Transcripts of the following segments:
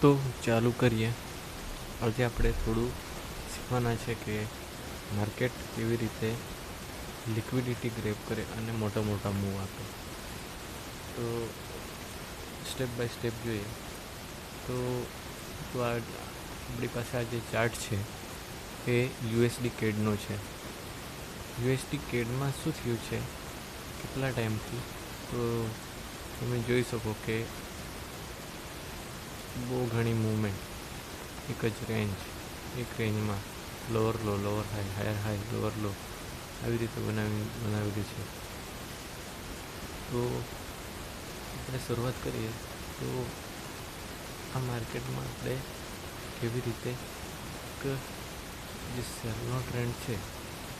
તો ચાલુ કરીએ. આજે આપણે થોડું શીખવાના છે કે માર્કેટ કેવી રીતે લિક્વિડિટી ગ્રેપ કરે અને મોટા મોટા મૂવ આપે. તો સ્ટેપ બાય સ્ટેપ જોઈએ. તો તો આ આપણી પાસે આ જે ચાર્ટ છે એ યુએસડી કેડનો છે. યુએસડી કેડમાં શું થયું છે? કેટલા ટાઈમથી? તો તમે જોઈ શકો કે બહુ ઘણી મૂવમેન્ટ એક જ રેન્જ એક રેન્જમાં lower low lower high higher high lower low આવી રીતે બનાવી બનાવેલી છે. તો આપણે શરૂઆત કરીએ તો આ માર્કેટમાં આપણે કેવી રીતે એક જે સેલનો ટ્રેન્ડ છે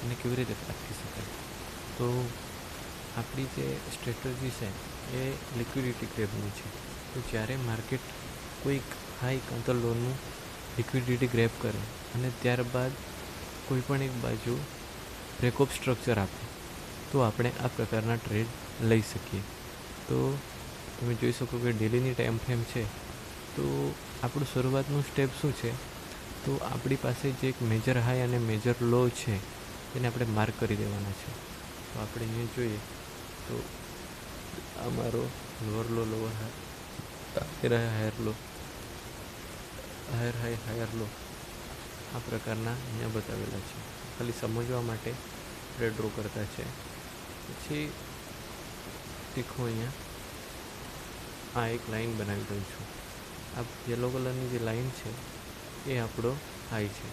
એને કેવી રીતે રાખી શકાય? તો આપણી જે સ્ટ્રેટજી છે એ લિક્વિડિટી ગ્રેબની છે. તો જ્યારે માર્કેટ કોઈક હાઈક કાં લોનનું લિક્વિડિટી ગ્રેપ કરે અને ત્યારબાદ કોઈ પણ એક બાજુ બ્રેકઅપ સ્ટ્રક્ચર આપે, તો આપણે આ પ્રકારના ટ્રેડ લઈ શકીએ. તો તમે જોઈ શકો કે ડેલીની ટાઈમ ફ્રેમ છે. તો આપણું શરૂઆતનું સ્ટેપ શું છે? તો આપણી પાસે જે એક મેજર હાઈ અને મેજર લો છે તેને આપણે માર્ક કરી દેવાના છે. તો આપણે અહીંયા જોઈએ, તો આ મારો lower low lower high higher low higher high higher low. આ પ્રકારના અહીંયા બતાવેલા છે. ખાલી સમજવા માટે આપણે ડ્રો કરતા છે. પછી તીખું અહીંયા. આ એક લાઈન બનાવી દઉં છું. આ યલો કલરની જે લાઈન છે, એ આપણો હાઈ છે.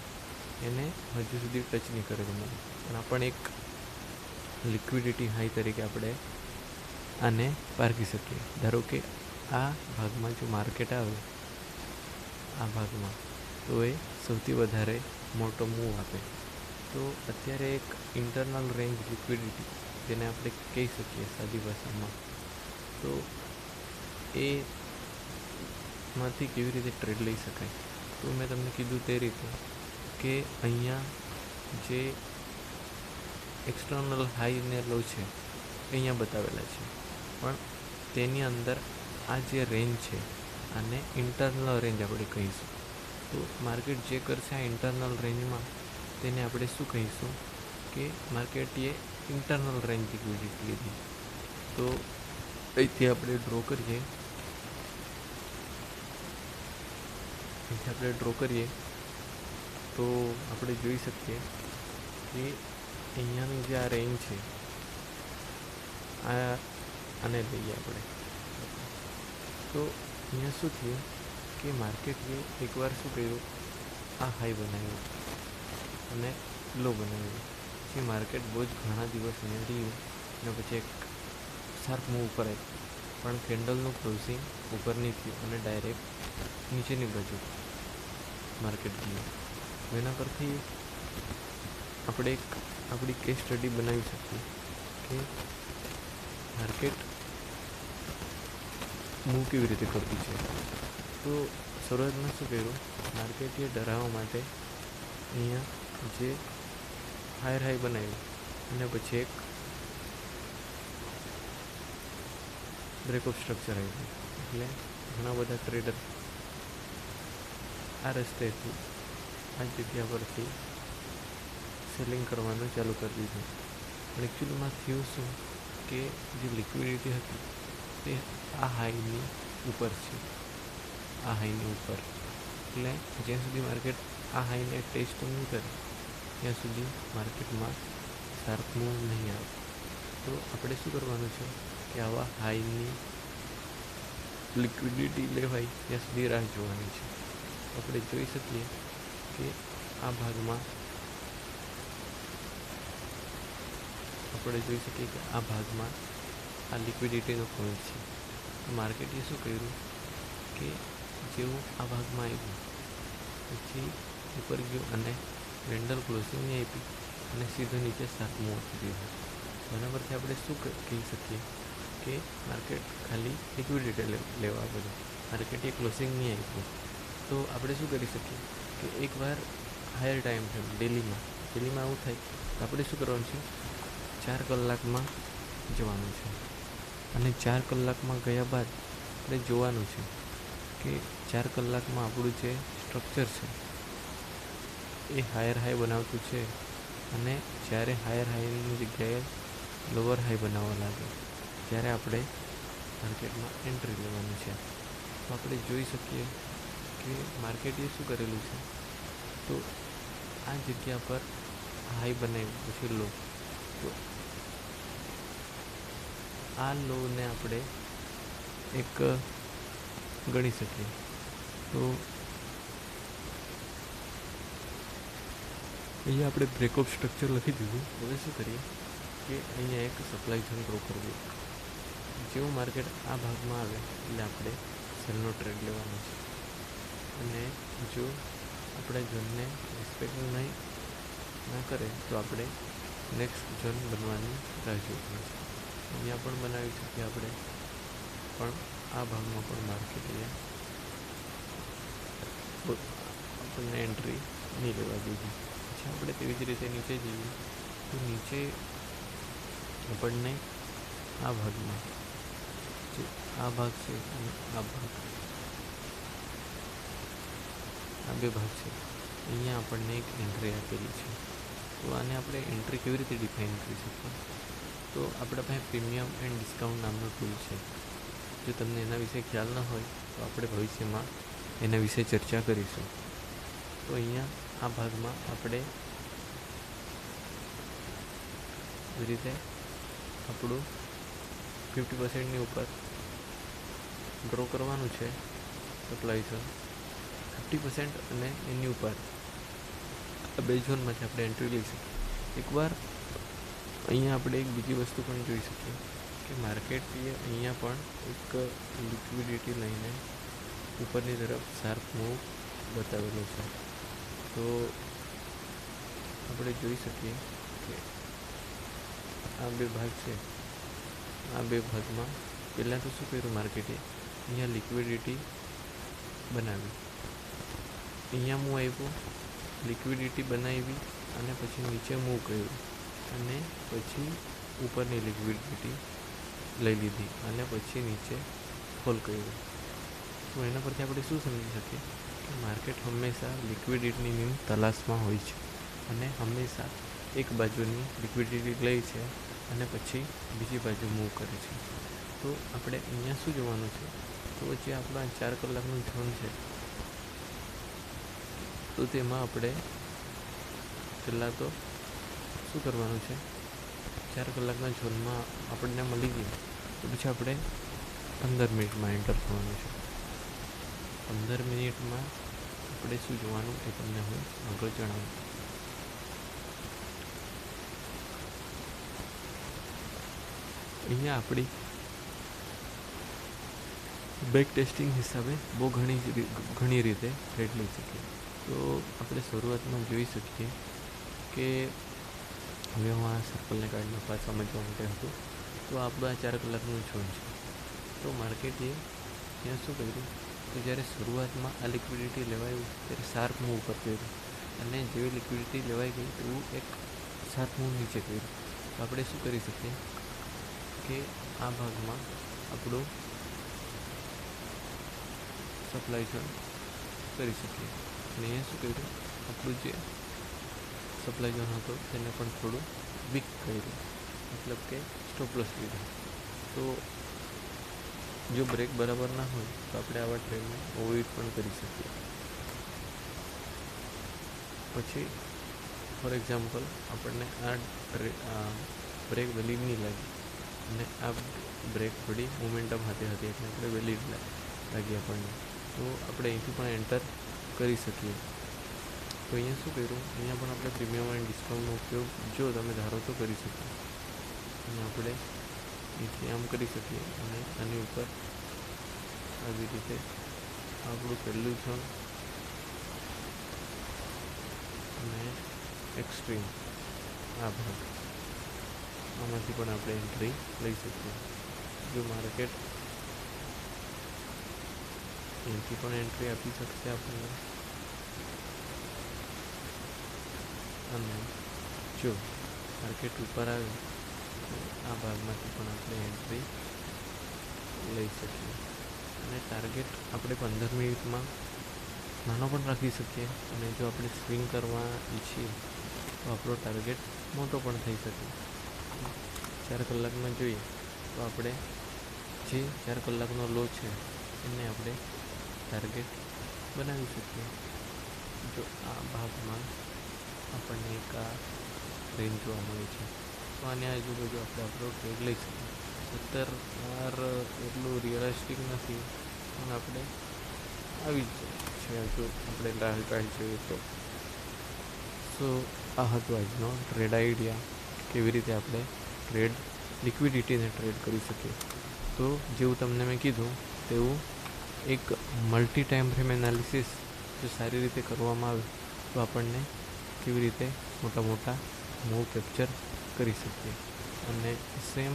એને હજુ સુધી ટચ નહીં કરે મને પણ આ પણ એક લિક્વિડિટી હાઈ તરીકે આપણે આને પારખી શકીએ. ધારો કે આ ભાગમાં જો માર્કેટ આવે આ ભાગમાં તો એ સૌથી વધારે મોટો મૂવ આપે. તો અત્યારે એક ઇન્ટરનલ રેન્જ લિક્વિડિટી જેને આપણે કહી શકીએ સાદી ભાષામાં. તો એ માંથી કેવી રીતે ટ્રેડ લઈ શકાય? તો મેં તમને કીધું તે રીતે કે અહીંયા જે એક્સટર્નલ હાઈ ને લો છે, અહીંયા બતાવેલા છે. પણ તેની અંદર આ જે રેન્જ છે આને ઇન્ટરનલ રેન્જ આપણે કહીશું. તો માર્કેટ જે કરશે આ ઇન્ટરનલ રેન્જમાં તેને આપણે શું કહીશું કે માર્કેટે ઇન્ટરનલ રેન્જ લિક્વિડિટી લીધી. તો અહીંથી આપણે ડ્રો કરીએ. અહીંથી આપણે ડ્રો કરીએ. તો આપણે જોઈ શકીએ કે અહીંયાની જે આ રેન્જ છે, આ આને લઈએ આપણે. તો અહીંયા શું થયું કે માર્કેટે એકવાર શું કર્યું? આ હાઈ બનાવ્યું અને લો બનાવ્યું. પછી માર્કેટ બહુ જ ઘણા દિવસ અહીંયા રહ્યું અને પછી એક શાર્પ મૂવ ઉપર આવ્યું પણ કેન્ડલનું ક્લોઝિંગ ઉપર નહીં થયું અને ડાયરેક્ટ નીચેની બાજુ માર્કેટ ગયું. એના પરથી આપણે એક આપણી કેસ સ્ટડી બનાવી શકીએ કે માર્કેટ મૂવ કેવી રીતે કરતી છે. તો શરૂઆતમાં શું કર્યું? માર્કેટીએ ડરાવવા માટે અહીંયા જે હાયર હાઈ બનાવ્યું, અને પછી એક બ્રેકઅપ સ્ટ્રક્ચર આવ્યું. એટલે ઘણા બધા ટ્રેડર આ રસ્તેથી, આ જગ્યા પરથી સેલિંગ કરવાનું ચાલુ કરી દીધું. પણ એકચ્યુઅલીમાં થયું શું? કે જે લિક્વિડિટી હતી, તે આ હાઈની ઉપર છે. આ હાઈની ઉપર. એટલે જ્યાં સુધી માર્કેટ આ હાઈને ટેસ્ટ નહીં કરે, ત્યાં સુધી માર્કેટમાં શાર્પ મૂવ નહીં આવે. તો આપણે શું કરવાનું છે કે આવા હાઈની લિક્વિડિટી લેવાય, ત્યાં સુધી રાહ જોવાની છે. આપણે જોઈ શકીએ કે આ ભાગમાં આપણે જોઈ શકીએ કે આ ભાગમાં આ લિક્વિડિટીનો પોઈન્ટ છે. માર્કેટે શું કર્યું કે જેવું આ ભાગમાં આવ્યું, પછી ઉપર ગયું અને વેન્ડર ક્લોઝિંગ આપી અને સીધો નીચે સાતમું આપી દીધું. તેના પરથી આપણે શું કહી શકીએ કે માર્કેટ ખાલી લિક્વિડિટી લેવા બધું માર્કેટે ક્લોઝિંગ નહીં આપ્યું તો આપણે શું કરી શકીએ કે એકવાર હાયર ટાઈમ ફ્રેમ ડેલીમાં ડેલીમાં આવું થાય તો આપણે શું કરવાનું છે? ચાર કલાકમાં જવાનું છે. અને ચાર કલાકમાં ગયા બાદ આપણે જોવાનું છે કે ચાર કલાકમાં આપણું જે સ્ટ્રક્ચર છે એ હાયર હાઈ બનાવતું છે અને જ્યારે હાયર હાઈની જગ્યાએ લોઅર હાઈ બનાવવા લાગે, ત્યારે આપણે માર્કેટમાં એન્ટ્રી લેવાની છે. તો આપણે જોઈ શકીએ કે માર્કેટે શું કરેલું છે. તો આ જગ્યા પર હાઈ બનાવ્યું પછી લો તો આ લોને આપણે એક ગણી શકીએ. તો અહીંયા આપણે બ્રેકઅપ સ્ટ્રક્ચર લખી દીધું. હવે શું કરીએ કે અહીંયા એક સપ્લાય ઝોન ગ્રો કરવું જેવું માર્કેટ આ ભાગમાં આવે, એટલે આપણે સેલનો ટ્રેડ લેવાનો છે. અને જો આપણે ઝોનને રિસ્પેક્ટ નહીં ના કરે, તો આપણે નેક્સ્ટ ઝોન બનવાની રાહ જોવાની પડશે અહીંયા પણ બનાવી શકીએ આપણે. પણ આ ભાગમાં પણ માર્કેટ અહીંયા આપણને એન્ટ્રી નહીં લેવા દીધી પછી આપણે તેવી જ રીતે નીચે જઈએ. તો નીચે આપણને આ ભાગમાં જે આ ભાગ છે અને આ ભાગ. આ બે ભાગ છે. અહીંયા આપણને એક એન્ટ્રી આપેલી છે. તો આને આપણે એન્ટ્રી કેવી રીતે ડિફાઇન કરી શકીએ? તો આપણા પાસે પ્રીમિયમ એન્ડ ડિસ્કાઉન્ટ નામનો ટૂલ છે. જો તમને એના વિશે ખ્યાલ ન હોય, તો આપણે ભવિષ્યમાં એના વિશે ચર્ચા કરીશું. તો અહીંયા આ ભાગમાં આપણે રીતે આપણું ફિફ્ટી પર્સન્ટની ઉપર ડ્રો કરવાનું છે સપ્લાય ઝોન ફિફ્ટી પર્સન્ટ અને એની ઉપર, આ બે ઝોનમાંથી આપણે એન્ટ્રી લઈશું એકવાર અહીંયા આપણે એક બીજી વસ્તુ પણ જોઈ શકીએ કે માર્કેટે અહીંયા પણ એક લિક્વિડિટી લઈને ઉપરની તરફ શાર્પ મૂવ બતાવેલો છે. તો આપણે જોઈ શકીએ કે આ બે ભાગ છે. આ બે ભાગમાં પહેલાં તો શું કર્યું માર્કેટે? અહીંયા લિક્વિડિટી બનાવી. અહીંયા મૂવ આવ્યો, લિક્વિડિટી બનાવી અને પછી નીચે મૂવ કર્યું. અને પછી ઉપરની લિક્વિડિટી લઈ લીધી અને પછી નીચે ફોલ કર્યું. તો એના પરથી આપણે શું સમજી શકીએ? કે માર્કેટ હંમેશા લિક્વિડિટીની તલાશમાં હોય છે અને હંમેશા એક બાજુની લિક્વિડિટી લે છે અને પછી બીજી બાજુ મૂવ કરે છે. તો આપણે અહીંયા શું જોવાનું છે? તો જે આપણા ચાર કલાકનું ઝોન છે, તો તેમાં આપણે પહેલાં તો શું કરવાનું છે? ચાર કલાકના ઝોનમાં આપણને મળી ગયું. તો પછી આપણે પંદર મિનિટમાં એન્ટર થવાનું છે. પંદર મિનિટમાં આપણે શું જોવાનું એ તમને હું આગળ જણાવું. અહીંયા આપણી બેક ટેસ્ટિંગ હિસાબે બહુ ઘણી ઘણી રીતે ટ્રેડ લઈ શકીએ. તો આપણે શરૂઆતમાં જોઈ શકીએ કે હવે હું આ સર્કલને કાઢીને પાછા સમજવા માટે હતું. તો આ આ ચાર કલાકનું છોડ છે. તો માર્કેટે ત્યાં શું કર્યું? તો જ્યારે શરૂઆતમાં આ લિક્વિડિટી લેવાયું, ત્યારે શાર્પ મૂવ ઉપર કર્યું. અને જેવી લિક્વિડિટી લેવાઈ ગઈ તેવું એક શાર્પ મૂવ નીચે કર્યું. તો આપણે શું કરી શકીએ? કે આ ભાગમાં આપણું સપ્લાય ઝોન કરી શકીએ. અને અહીંયા શું કર્યું? આપણું જે સપ્લાય ઝોન હતો, તેને પણ થોડું વીક કર્યું. મતલબ કે સ્ટોપલોસ લીધો. તો જો બ્રેક બરાબર ના હોય, તો આપણે આવા ટ્રેડને અવોઇડ પણ કરી શકીએ. પછી ફોર એક્ઝામ્પલ આપણને આ બ્રેક વેલિડ નહીં લાગી. અને આ બ્રેક થોડી મોમેન્ટમ હાથે હતી, એટલે આપણે વેલિડ લાગી આપણને તો આપણે અહીંથી પણ એન્ટર કરી શકીએ. તો અહીંયા શું કર્યું? અહીંયા પણ આપણે પ્રીમિયમ અને ડિસ્કાઉન્ટનો ઉપયોગ જો તમે ધારો તો કરી શકીએ અને આપણે નીચે આમ કરી શકીએ અને આની ઉપર આવી રીતે આપણું પહેલું છે અને એક્સ્ટ્રીમ આ ભાગ. આમાંથી પણ આપણે એન્ટ્રી લઈ શકીએ. જો માર્કેટ અહીંથી પણ એન્ટ્રી આપી શકશે આપણને. અને જો માર્કેટ ઉપર આવે, તો આ ભાગમાંથી પણ આપણે એન્ટ્રી લઈ શકીએ. અને ટાર્ગેટ આપણે પંદર મિનિટમાં નાનો પણ રાખી શકીએ. અને જો આપણે સ્વિંગ કરવા ઈચ્છીએ, તો આપણો ટાર્ગેટ મોટો પણ થઈ શકે. ચાર કલાકમાં જોઈએ, તો આપણે જે ચાર કલાકનો લો છે, એને આપણે ટાર્ગેટ બનાવી શકીએ. જો આ ભાગમાં આપણને એક આ રેન્જ જોવા મળે છે. તો આની આજુબાજુ આપણે આપણો ટ્રેક લઈ શકીએ સત્તર વાર એટલું રિયલિસ્ટિક નથી. પણ આપણે આવી જ છે. જો આપણે લાલ પ્રાઇસ જોઈએ તો. સો આ હતો આજનો ટ્રેડ આઈડિયા કેવી રીતે આપણે ટ્રેડ લિક્વિડિટીને ટ્રેડ કરી શકીએ. તો જેવું તમને મેં કીધું, તેવું એક મલ્ટી ટાઈમ ફ્રેમ એનાલિસિસ જો સારી રીતે કરવામાં આવે, તો આપણને કેવી રીતે મોટા મોટા મૂવ કેપ્ચર કરી શકીએ? અને સેમ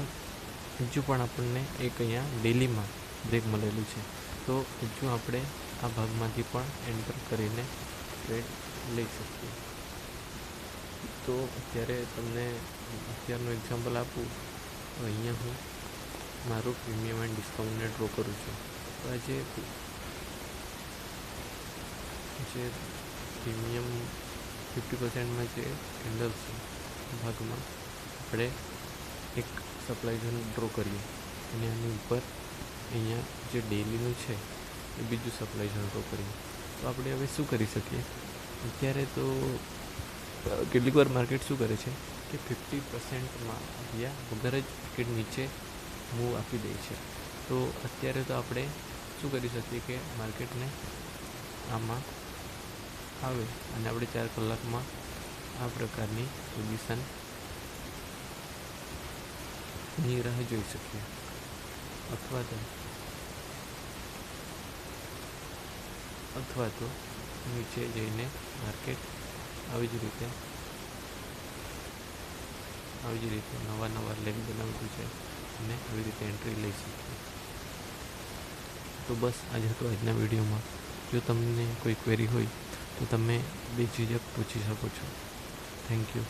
હજુ પણ આપણને એક અહીંયા ડેલીમાં બ્રેક મળેલું છે. તો હજુ આપણે આ ભાગમાંથી પણ એન્ટર કરીને ટ્રેડ લઈ શકીએ. તો અત્યારે તમને અત્યારનું એક્ઝામ્પલ આપું. તો અહીંયા હું મારું પ્રીમિયમ એન્ડ ડિસ્કાઉન્ટને ડ્રો કરું છું. તો આ જે જે પ્રીમિયમ ફિફ્ટી પર્સન્ટમાં જે કેન્ડલ છે, ભાગમાં આપણે એક સપ્લાય ડ્રો કરીએ. અને એની ઉપર અહીંયા જે ડેલીનું છે, એ બીજું સપ્લાય ડ્રો કરીએ. તો આપણે હવે શું કરી શકીએ? અત્યારે તો કેટલીક વાર માર્કેટ શું કરે છે કે ફિફ્ટી પર્સન્ટમાં ગયા વગર જ માર્કેટ નીચે મૂવ આપી દે છે. તો અત્યારે તો આપણે શું કરી શકીએ કે માર્કેટને આમાં આવે અને આપણે ચાર કલાકમાં આ પ્રકારની પોઝિશનની રાહ જોઈ શકીએ. અથવા તો અથવા તો નીચે જઈને માર્કેટ આવી જ રીતે આવી જ રીતે નવા નવા લેગ બનાવતું છે અને આવી રીતે એન્ટ્રી લઈ શકીએ. તો બસ, આજ હતો આજના વિડીયોમાં. જો તમને કોઈ ક્વેરી હોય તો તમે બેઝિઝક પૂછી શકો છો. Thank you